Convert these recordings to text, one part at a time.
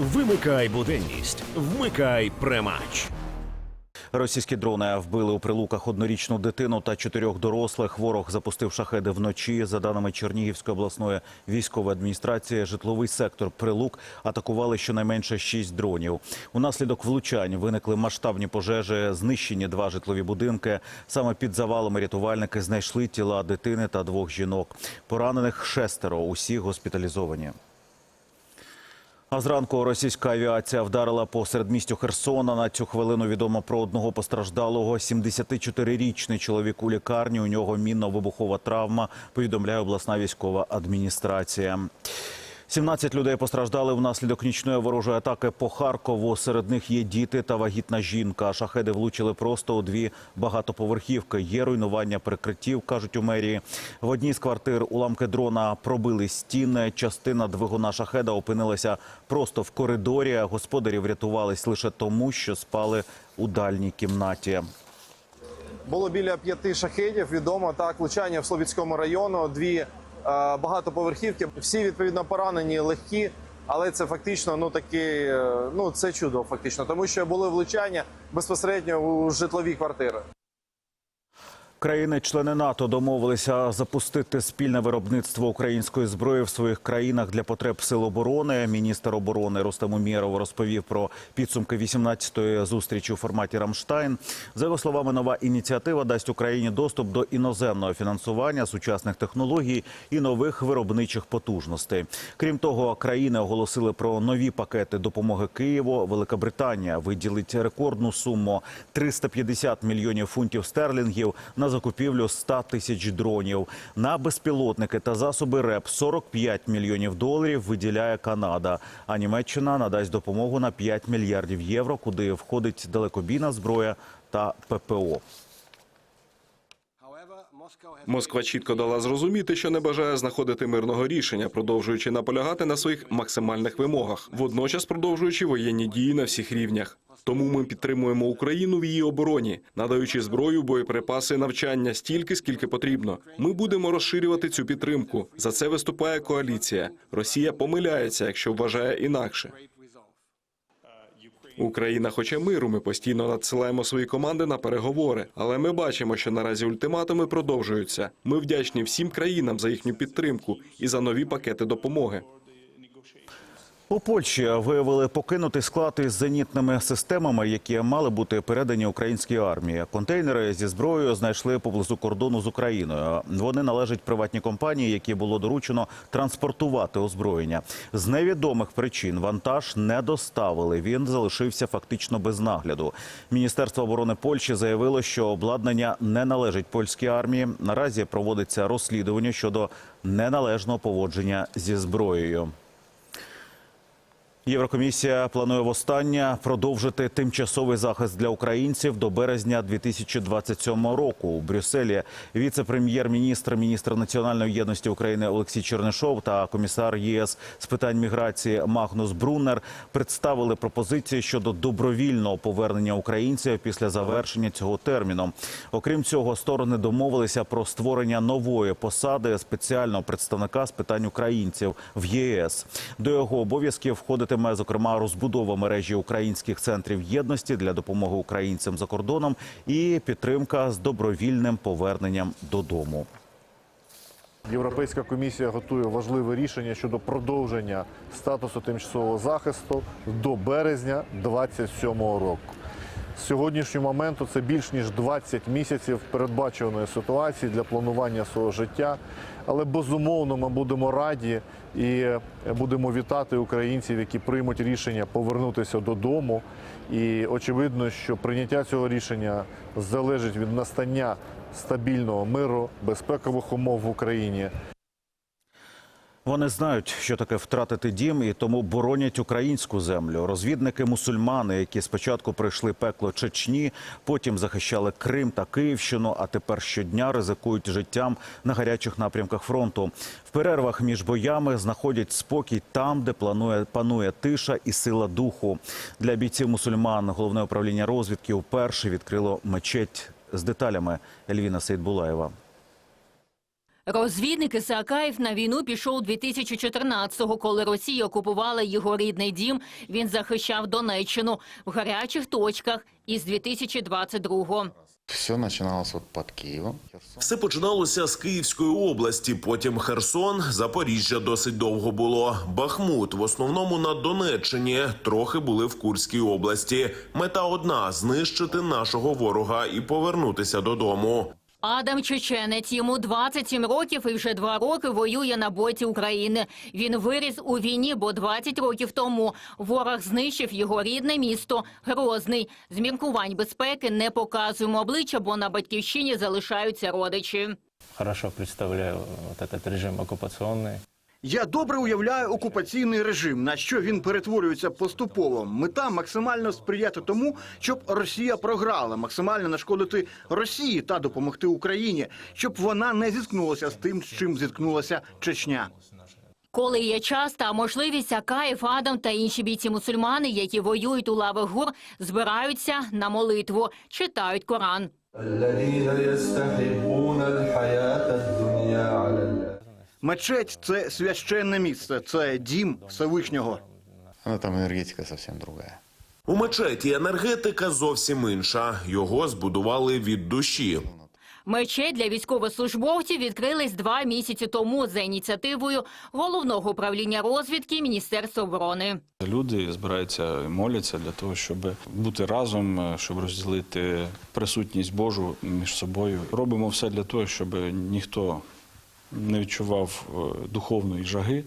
Вимикай буденність, вмикай премач. Російські дрони вбили у прилуках однорічну дитину та чотирьох дорослих. Ворог запустив шахеди вночі. За даними Чернігівської обласної військової адміністрації, житловий сектор прилук атакували щонайменше шість дронів. Унаслідок влучань виникли масштабні пожежі, знищені два житлові будинки. Саме під завалами рятувальники знайшли тіла дитини та двох жінок. Поранених шестеро. Усі госпіталізовані. А зранку російська авіація вдарила по середмістю Херсона. На цю хвилину відомо про одного постраждалого. 74-річний чоловік у лікарні. У нього мінно-вибухова травма, повідомляє обласна військова адміністрація. 17 людей постраждали внаслідок нічної ворожої атаки по Харкову. Серед них є діти та вагітна жінка. Шахеди влучили просто у дві багатоповерхівки. Є руйнування перекриттів, кажуть у мерії. В одній з квартир уламки дрона пробили стіни. Частина двигуна шахеда опинилася просто в коридорі. Господарі врятувались лише тому, що спали у дальній кімнаті. Було біля п'яти шахедів. Відомо так влучання в Слобідському району. Дві багатоповерхівки. Всі відповідно поранені, легкі. Але це фактично ну таки, е, ну це чудо, фактично, тому що були влучання безпосередньо у житлові квартири. Країни-члени НАТО домовилися запустити спільне виробництво української зброї в своїх країнах для потреб сил оборони. Міністр оборони Рустем Умєров розповів про підсумки 18-ї зустрічі у форматі Рамштайн. За його словами, нова ініціатива дасть Україні доступ до іноземного фінансування, сучасних технологій і нових виробничих потужностей. Крім того, країни оголосили про нові пакети допомоги Києву. Велика виділить рекордну суму 350 мільйонів фунтів стерлінгів на закупівлю 100 тисяч дронів. На безпілотники та засоби РЕП 45 мільйонів доларів виділяє Канада. А Німеччина надасть допомогу на 5 мільярдів євро, куди входить далекобійна зброя та ППО. Москва чітко дала зрозуміти, що не бажає знаходити мирного рішення, продовжуючи наполягати на своїх максимальних вимогах, водночас продовжуючи воєнні дії на всіх рівнях. Тому ми підтримуємо Україну в її обороні, надаючи зброю, боєприпаси, навчання стільки, скільки потрібно. Ми будемо розширювати цю підтримку. За це виступає коаліція. Росія помиляється, якщо вважає інакше. Україна хоче миру. Ми постійно надсилаємо свої команди на переговори, але ми бачимо, що наразі ультиматуми продовжуються. Ми вдячні всім країнам за їхню підтримку і за нові пакети допомоги. У Польщі виявили покинутий склад із зенітними системами, які мали бути передані українській армії. Контейнери зі зброєю знайшли поблизу кордону з Україною. Вони належать приватній компанії, які було доручено транспортувати озброєння. З невідомих причин вантаж не доставили. Він залишився фактично без нагляду. Міністерство оборони Польщі заявило, що обладнання не належить польській армії. Наразі проводиться розслідування щодо неналежного поводження зі зброєю. Єврокомісія планує востаннє продовжити тимчасовий захист для українців до березня 2027 року. У Брюсселі віце-прем'єр-міністр, міністр національної єдності України Олексій Чернишов та комісар ЄС з питань міграції Магнус Бруннер представили пропозиції щодо добровільного повернення українців після завершення цього терміну. Окрім цього, сторони домовилися про створення нової посади спеціального представника з питань українців в ЄС. До його обов'язків входитиме зокрема розбудова мережі українських центрів єдності для допомоги українцям за кордоном і підтримка з добровільним поверненням додому. Європейська комісія готує важливе рішення щодо продовження статусу тимчасового захисту до березня 2027 року. Сьогоднішнього моменту це більш ніж 20 місяців передбачуваної ситуації для планування свого життя. Але безумовно ми будемо раді і будемо вітати українців, які приймуть рішення повернутися додому. І очевидно, що прийняття цього рішення залежить від настання стабільного миру, безпекових умов в Україні. Вони знають, що таке втратити дім, і тому боронять українську землю. Розвідники мусульмани, які спочатку пройшли пекло Чечні, потім захищали Крим та Київщину, а тепер щодня ризикують життям на гарячих напрямках фронту. В перервах між боями знаходять спокій там, де планує панує тиша і сила духу. Для бійців мусульман головне управління розвідки вперше відкрило мечеть з деталями. Ельвіна Сейдбулаєва. Розвідник Ісаакаєв на війну пішов 2014-го, коли Росія окупувала його рідний дім. Він захищав Донеччину в гарячих точках із 2022-го. Все начиналось вот под Киевом. Все починалося з Київської області, потім Херсон, Запоріжжя досить довго було. Бахмут в основному на Донеччині, трохи були в Курській області. Мета одна знищити нашого ворога і повернутися додому. Адам Чеченець, йому 27 років і вже два роки воює на боці України. Він виріс у війні, бо 20 років тому ворог знищив його рідне місто Грозний. З міркувань безпеки не показуємо обличчя, бо на батьківщині залишаються родичі. хорошо представляю этот режим оккупационный. Я добре уявляю окупаційний режим, на що він перетворюється поступово. Мета максимально сприяти тому, щоб Росія програла, максимально нашкодити Росії та допомогти Україні, щоб вона не зіткнулася з тим, з чим зіткнулася Чечня. Коли є час та можливість, Акаєв, Адам та інші бійці-мусульмани, які воюють у лавах гур, збираються на молитву, читають Коран. Мечеть це священне місце, це дім Всевишнього. Ну, там энергетика совсем другая. У мечеті енергетика зовсім інша. Його збудували від душі. Мечеть для військовослужбовців відкрились два місяці тому за ініціативою головного управління розвідки Міністерства оборони. Люди збираються і моляться для того, щоб бути разом, щоб розділити присутність Божу між собою. Робимо все для того, щоб ніхто не відчував е, духовної жаги,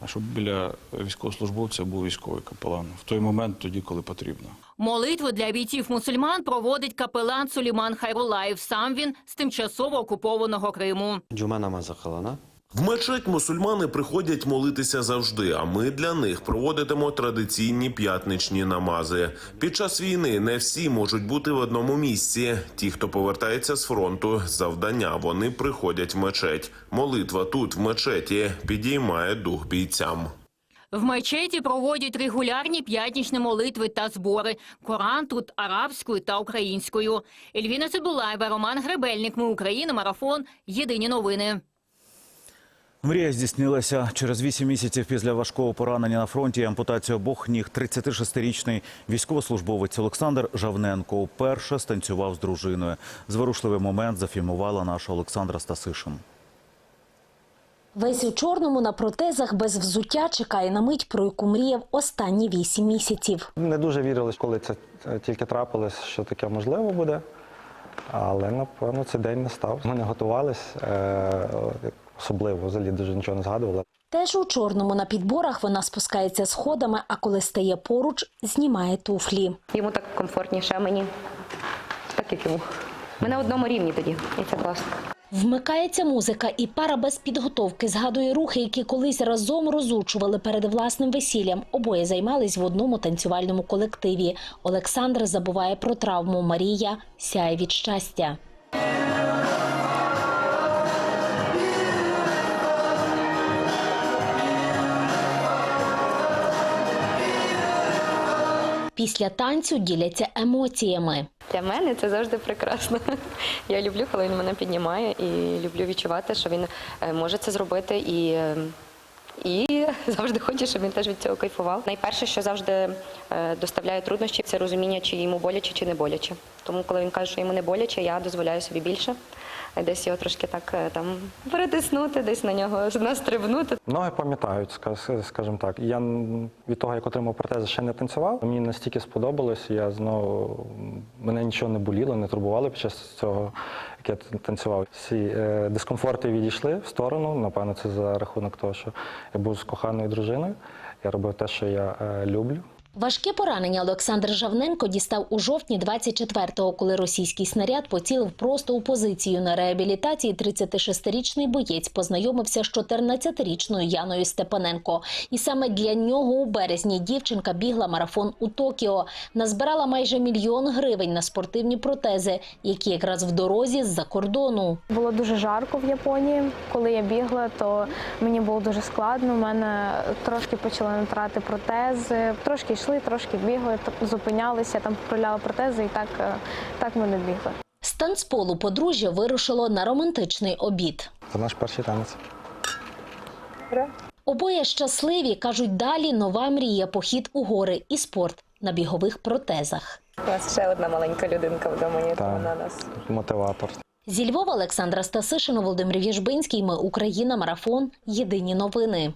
а щоб біля військовослужбовця був військовий капелан в той момент, тоді, коли потрібно. Молитву для бійців-мусульман проводить капелан Суліман Хайрулаєв. Сам він з тимчасово окупованого Криму. Джума намаза. В мечеть мусульмани приходять молитися завжди, а ми для них проводитимо традиційні п'ятничні намази. Під час війни не всі можуть бути в одному місці. Ті, хто повертається з фронту, завдання вони приходять в мечеть. Молитва тут, в мечеті, підіймає дух бійцям. В мечеті проводять регулярні п'ятнічні молитви та збори. Коран тут арабською та українською. Ельвіна Цибулаєва, Роман Гребельник. Ми Україна. Марафон. Єдині новини. Мрія здійснилася через вісім місяців після важкого поранення на фронті і ампутації обох ніг. 36-річний військовослужбовець Олександр Жавненко уперше станцював з дружиною. Зворушливий момент зафільмувала наша Олександра Стасишин. Весь у чорному на протезах без взуття чекає на мить, про яку мріяв останні вісім місяців. Не дуже вірили, коли це е, тільки трапилось, що таке можливо буде. Але напевно цей день настав. Ми не готувались, е, особливо взагалі дуже нічого не згадували. Теж у чорному на підборах вона спускається сходами, а коли стає поруч, знімає туфлі. Йому так комфортніше, а мені так як йому. Ми на одному рівні тоді, і це класно. Вмикається музика, і пара без підготовки згадує рухи, які колись разом розучували перед власним весіллям. Обоє займались в одному танцювальному колективі. Олександр забуває про травму. Марія сяє від щастя. Після танцю діляться емоціями. Для мене це завжди прекрасно. Я люблю, коли він мене піднімає, і люблю відчувати, що він е, може це зробити і. е, І завжди хочу, щоб він теж від цього кайфував. Найперше, що завжди е, доставляє труднощі, це розуміння, чи йому боляче, чи не боляче. Тому, коли він каже, що йому не боляче, я дозволяю собі більше. Десь його трошки так е, там перетиснути, десь на нього настрибнути. Ноги пам'ятають, скажімо так. Я від того, як отримав протези, ще не танцював. Мені настільки сподобалось, я знову мене нічого не боліло, не турбувало під час цього, як я танцював. Всі е, дискомфорти відійшли в сторону. Напевно, це за рахунок того, що я був з коханою дружиною. Я робив те, що я е, люблю. Важке поранення Олександр Жавненко дістав у жовтні 24-го, коли російський снаряд поцілив просто у позицію. На реабілітації 36-річний боєць познайомився з 14-річною Яною Степаненко. І саме для нього у березні дівчинка бігла марафон у Токіо. Назбирала майже мільйон гривень на спортивні протези, які якраз в дорозі з-за кордону. Було дуже жарко в Японії. Коли я бігла, то мені було дуже складно. У мене трошки почали натрати протези. Трошки йшли, трошки бігли, зупинялися, там поправляли протези, і так, е, так ми не бігли. З танцполу подружжя вирушило на романтичний обід. Це наш перший танець. Обоє щасливі, кажуть, далі нова мрія – похід у гори і спорт на бігових протезах. У нас ще одна маленька людинка вдома є, Так. вона нас Мотиватор. Зі Львова Олександра Стасишина, Володимир Вєжбинський. Ми Україна. Марафон. Єдині новини.